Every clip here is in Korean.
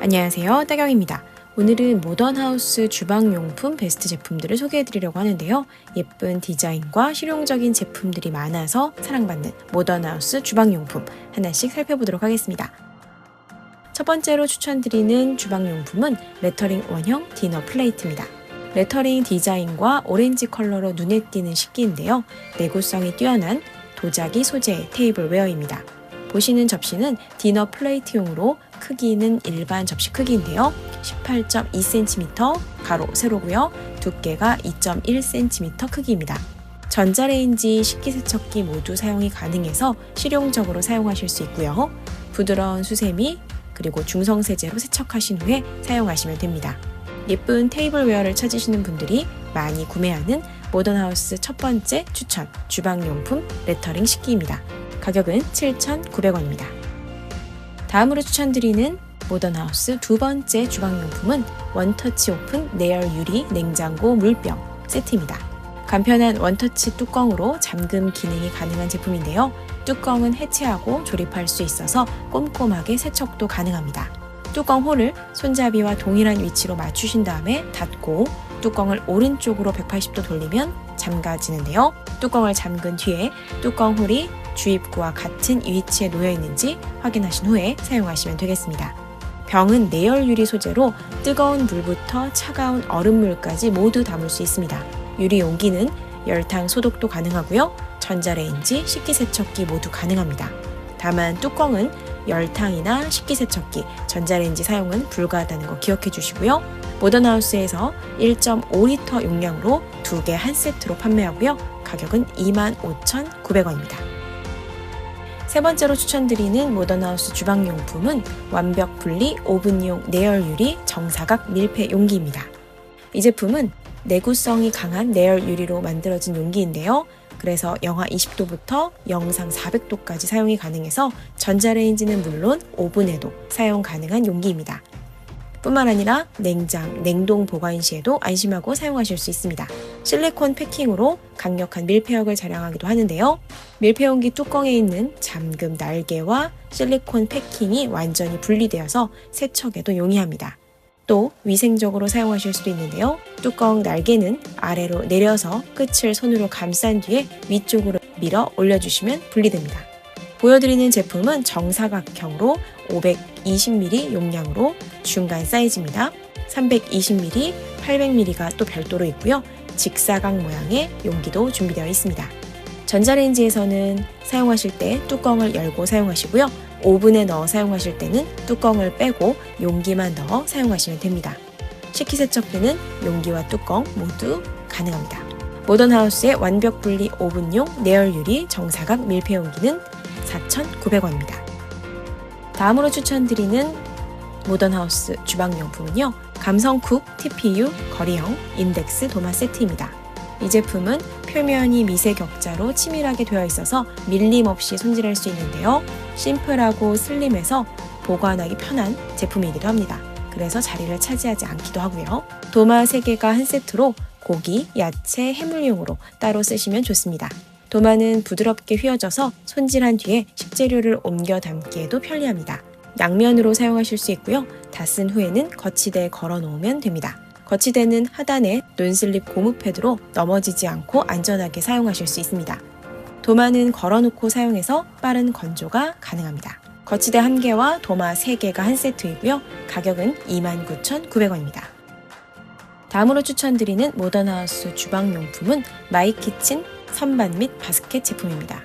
안녕하세요. 따경입니다. 오늘은 모던하우스 주방용품 베스트 제품들을 소개해드리려고 하는데요. 예쁜 디자인과 실용적인 제품들이 많아서 사랑받는 모던하우스 주방용품 하나씩 살펴보도록 하겠습니다. 첫 번째로 추천드리는 주방용품은 레터링 원형 디너 플레이트입니다. 레터링 디자인과 오렌지 컬러로 눈에 띄는 식기인데요. 내구성이 뛰어난 도자기 소재의 테이블 웨어입니다. 보시는 접시는 디너 플레이트용으로 크기는 일반 접시 크기인데요. 18.2cm 가로 세로고요. 두께가 2.1cm 크기입니다. 전자레인지, 식기세척기 모두 사용이 가능해서 실용적으로 사용하실 수 있고요. 부드러운 수세미 그리고 중성세제로 세척하신 후에 사용하시면 됩니다. 예쁜 테이블웨어를 찾으시는 분들이 많이 구매하는 모던하우스 첫 번째 추천 주방용품 레터링 식기입니다. 가격은 7,900원입니다. 다음으로 추천드리는 모던하우스 두 번째 주방용품은 원터치 오픈 내열 유리 냉장고 물병 세트입니다. 간편한 원터치 뚜껑으로 잠금 기능이 가능한 제품인데요. 뚜껑은 해체하고 조립할 수 있어서 꼼꼼하게 세척도 가능합니다. 뚜껑 홀을 손잡이와 동일한 위치로 맞추신 다음에 닫고 뚜껑을 오른쪽으로 180도 돌리면 잠가지는데요. 뚜껑을 잠근 뒤에 뚜껑 홀이 주입구와 같은 위치에 놓여 있는지 확인하신 후에 사용하시면 되겠습니다. 병은 내열 유리 소재로 뜨거운 물부터 차가운 얼음물까지 모두 담을 수 있습니다. 유리 용기는 열탕 소독도 가능하고요. 전자레인지, 식기세척기 모두 가능합니다. 다만 뚜껑은 열탕이나 식기세척기, 전자레인지 사용은 불가하다는 거 기억해 주시고요. 모던하우스에서 1.5리터 용량으로 두 개 한 세트로 판매하고요. 가격은 25,900원입니다. 세 번째로 추천드리는 모던하우스 주방용품은 완벽 분리 오븐용 내열 유리 정사각 밀폐 용기입니다. 이 제품은 내구성이 강한 내열 유리로 만들어진 용기인데요. 그래서 영하 20도부터 영상 400도까지 사용이 가능해서 전자레인지는 물론 오븐에도 사용 가능한 용기입니다. 뿐만 아니라 냉장, 냉동 보관 시에도 안심하고 사용하실 수 있습니다. 실리콘 패킹으로 강력한 밀폐력을 자랑하기도 하는데요. 밀폐용기 뚜껑에 있는 잠금 날개와 실리콘 패킹이 완전히 분리되어서 세척에도 용이합니다. 또 위생적으로 사용하실 수도 있는데요. 뚜껑 날개는 아래로 내려서 끝을 손으로 감싼 뒤에 위쪽으로 밀어 올려주시면 분리됩니다. 보여드리는 제품은 정사각형으로 520ml 용량으로 중간 사이즈입니다. 320ml, 800ml가 또 별도로 있고요. 직사각 모양의 용기도 준비되어 있습니다. 전자레인지에서는 사용하실 때 뚜껑을 열고 사용하시고요. 오븐에 넣어 사용하실 때는 뚜껑을 빼고 용기만 넣어 사용하시면 됩니다. 식기세척기는 용기와 뚜껑 모두 가능합니다. 모던하우스의 완벽 분리 오븐용 내열 유리 정사각 밀폐 용기는 4,900원입니다. 다음으로 추천드리는 모던하우스 주방용품은요. 감성쿡 TPU 거리형 인덱스 도마 세트입니다. 이 제품은 표면이 미세 격자로 치밀하게 되어 있어서 밀림 없이 손질할 수 있는데요. 심플하고 슬림해서 보관하기 편한 제품이기도 합니다. 그래서 자리를 차지하지 않기도 하고요. 도마 3개가 한 세트로 고기, 야채, 해물용으로 따로 쓰시면 좋습니다. 도마는 부드럽게 휘어져서 손질한 뒤에 식재료를 옮겨 담기에도 편리합니다. 양면으로 사용하실 수 있고요. 다 쓴 후에는 거치대에 걸어 놓으면 됩니다. 거치대는 하단에 논슬립 고무 패드로 넘어지지 않고 안전하게 사용하실 수 있습니다. 도마는 걸어놓고 사용해서 빠른 건조가 가능합니다. 거치대 1개와 도마 3개가 한 세트이고요. 가격은 29,900원입니다. 다음으로 추천드리는 모던하우스 주방용품은 마이키친 선반 및 바스켓 제품입니다.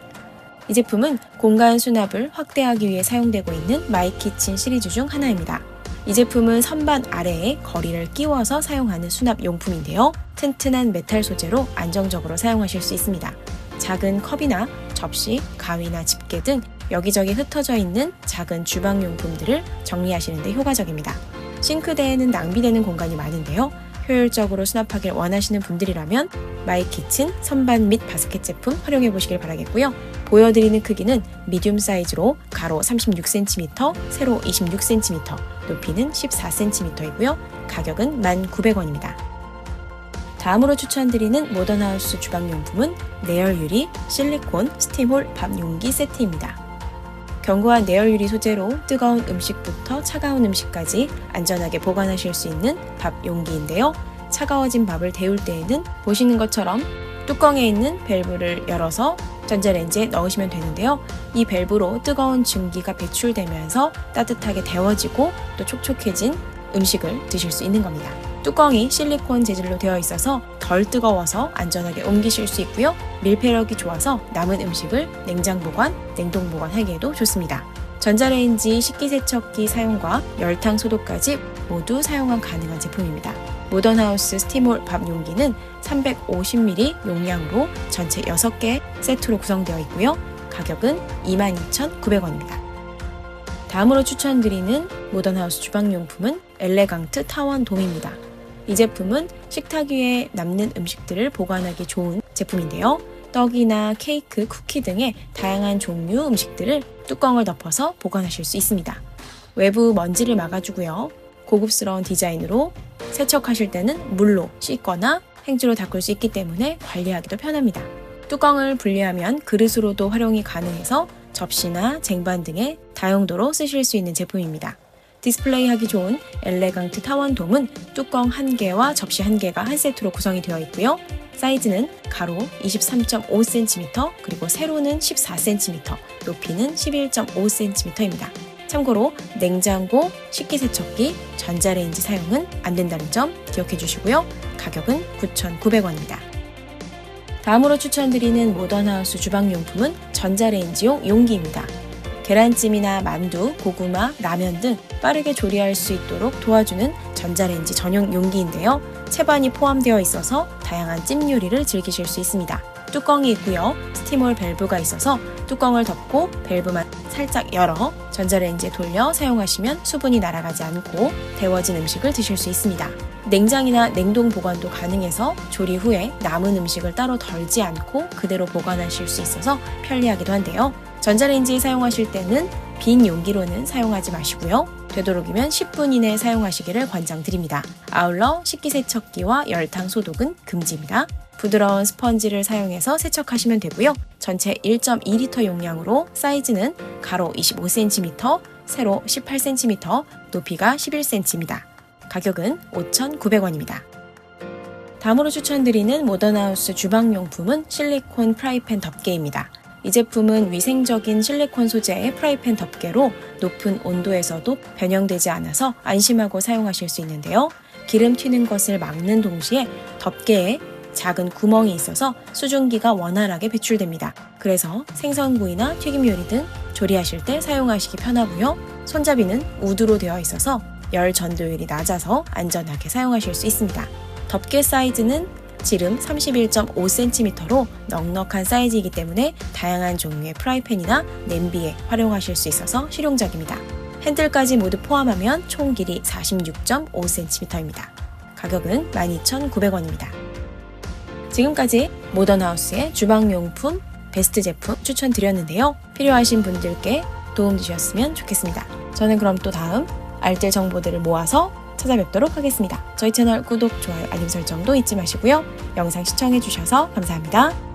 이 제품은 공간 수납을 확대하기 위해 사용되고 있는 마이키친 시리즈 중 하나입니다. 이 제품은 선반 아래에 거리를 끼워서 사용하는 수납 용품인데요. 튼튼한 메탈 소재로 안정적으로 사용하실 수 있습니다. 작은 컵이나 접시, 가위나 집게 등 여기저기 흩어져 있는 작은 주방 용품들을 정리하시는 데 효과적입니다. 싱크대에는 낭비되는 공간이 많은데요. 효율적으로 수납하길 원하시는 분들이라면 마이키친 선반 및 바스켓 제품 활용해 보시길 바라겠고요. 보여드리는 크기는 미디움 사이즈로 가로 36cm, 세로 26cm, 높이는 14cm이고요. 가격은 1,900원입니다. 다음으로 추천드리는 모던하우스 주방용품은 내열 유리, 실리콘, 스팀홀 밥 용기 세트입니다. 견고한 내열 유리 소재로 뜨거운 음식부터 차가운 음식까지 안전하게 보관하실 수 있는 밥 용기인데요. 차가워진 밥을 데울 때에는 보시는 것처럼 뚜껑에 있는 밸브를 열어서 전자레인지에 넣으시면 되는데요. 이 밸브로 뜨거운 증기가 배출되면서 따뜻하게 데워지고 또 촉촉해진 음식을 드실 수 있는 겁니다. 뚜껑이 실리콘 재질로 되어 있어서 덜 뜨거워서 안전하게 옮기실 수 있고요. 밀폐력이 좋아서 남은 음식을 냉장 보관, 냉동 보관하기에도 좋습니다. 전자레인지 식기세척기 사용과 열탕 소독까지 모두 사용한 가능한 제품입니다. 모던하우스 스티몰 밥 용기는 350ml 용량으로 전체 6개 세트로 구성되어 있고요. 가격은 22,900원입니다. 다음으로 추천드리는 모던하우스 주방용품은 엘레강트 타원 돔입니다. 이 제품은 식탁 위에 남는 음식들을 보관하기 좋은 제품인데요. 떡이나 케이크, 쿠키 등의 다양한 종류 음식들을 뚜껑을 덮어서 보관하실 수 있습니다. 외부 먼지를 막아주고요. 고급스러운 디자인으로 세척하실 때는 물로 씻거나 행주로 닦을 수 있기 때문에 관리하기도 편합니다. 뚜껑을 분리하면 그릇으로도 활용이 가능해서 접시나 쟁반 등의 다용도로 쓰실 수 있는 제품입니다. 디스플레이하기 좋은 엘레강트 타원돔은 뚜껑 1개와 접시 1개가 한 세트로 구성이 되어 있고요. 사이즈는 가로 23.5cm 그리고 세로는 14cm, 높이는 11.5cm입니다. 참고로 냉장고, 식기세척기, 전자레인지 사용은 안 된다는 점 기억해 주시고요. 가격은 9,900원입니다. 다음으로 추천드리는 모던하우스 주방용품은 전자레인지용 용기입니다. 계란찜이나 만두, 고구마, 라면 등 빠르게 조리할 수 있도록 도와주는 전자레인지 전용 용기인데요. 채반이 포함되어 있어서 다양한 찜 요리를 즐기실 수 있습니다. 뚜껑이 있고요. 스티몰 밸브가 있어서 뚜껑을 덮고 밸브만 살짝 열어 전자레인지에 돌려 사용하시면 수분이 날아가지 않고 데워진 음식을 드실 수 있습니다. 냉장이나 냉동 보관도 가능해서 조리 후에 남은 음식을 따로 덜지 않고 그대로 보관하실 수 있어서 편리하기도 한데요. 전자레인지 사용하실 때는 빈 용기로는 사용하지 마시고요. 되도록이면 10분 이내 사용하시기를 권장드립니다. 아울러 식기세척기와 열탕 소독은 금지입니다. 부드러운 스펀지를 사용해서 세척하시면 되고요. 전체 1.2리터 용량으로 사이즈는 가로 25cm, 세로 18cm, 높이가 11cm입니다. 가격은 5,900원입니다. 다음으로 추천드리는 모던하우스 주방용품은 실리콘 프라이팬 덮개입니다. 이 제품은 위생적인 실리콘 소재의 프라이팬 덮개로 높은 온도에서도 변형되지 않아서 안심하고 사용하실 수 있는데요. 기름 튀는 것을 막는 동시에 덮개에 작은 구멍이 있어서 수증기가 원활하게 배출됩니다. 그래서 생선구이나 튀김 요리 등 조리하실 때 사용하시기 편하고요. 손잡이는 우드로 되어 있어서 열 전도율이 낮아서 안전하게 사용하실 수 있습니다. 덮개 사이즈는 지름 31.5cm로 넉넉한 사이즈이기 때문에 다양한 종류의 프라이팬이나 냄비에 활용하실 수 있어서 실용적입니다. 핸들까지 모두 포함하면 총 길이 46.5cm입니다. 가격은 12,900원입니다. 지금까지 모던하우스의 주방용품 베스트 제품 추천드렸는데요. 필요하신 분들께 도움 주셨으면 좋겠습니다. 저는 그럼 또 다음 알뜰 정보들을 모아서 찾아뵙도록 하겠습니다. 저희 채널 구독, 좋아요, 알림 설정도 잊지 마시고요. 영상 시청해주셔서 감사합니다.